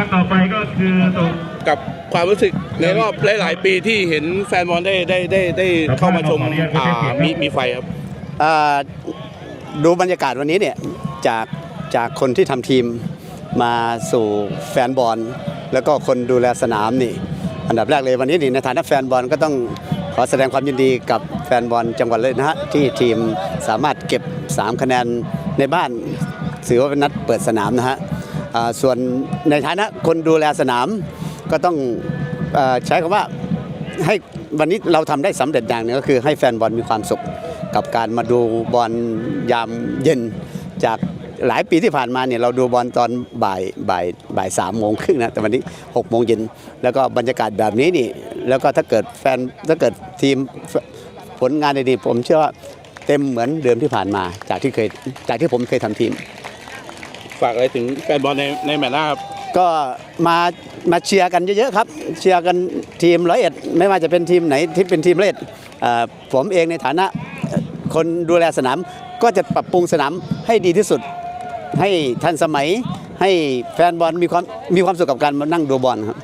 รมต่อไปก็คือตรงกับความรู้สึกในรอบหลายๆปีที่เห็นแฟนบอลได้ได้ได้ได้เข้ามาชมอ่ามีมีไฟครับ เอ่อดูบรรยากาศวันนี้เนี่ยจากจากคนที่ทำทีมมาสู่แฟนบอล แล้วก็คนดูแลสนามนี่ อันดับแรกเลยวันนี้นี่ในฐานะแฟนบอลก็ต้องขอแสดงความยินดีกับแฟนบอลจังหวัดเลยนะฮะที่ทีมสามารถเก็บ 3 คะแนนในบ้านถือว่าเป็นนัดเปิดสนามนะฮะ ส่วนในฐานะคนดูแลสนามก็ต้องอใช้คำว่าให้วันนี้เราทำได้สำเร็จอย่างนึงก็คือให้แฟนบอลมีความสุข กับการมาดูบอลยามเย็นจากหลายปีที่ผ่านมาเนี่ยเราดูบอลตอนบ่ายบ่ายบ่ายสามโมงครึ่งนะแต่วันนี้6กโมงเย็นแล้วก็บรรยากาศแบบนี้นี่ แล้วก็ถ้าเกิดแฟนถ้าเกิดทีมผลงานดีๆผมเชื่อว่าเต็มเหมือนเดิมที่ผ่านมาจากที่เคยจากที่ผมเคยทำทีม ฝากอะไรถึงแฟนบอลในในแมตช์หน้าครับ ก็มามาเชียร์กันเยอะๆครับ เชียร์กันทีมร้อยเอ็ดไม่ว่าจะเป็นทีมไหนที่เป็นทีมร้อยเอ็ดเอ่อผมเองในฐานะคนดูแลสนามก็จะปรับปรุงสนามให้ดีที่สุด ให้ทันสมัยให้แฟนบอลมีความมีความสุขกับการมานั่งดูบอลครับ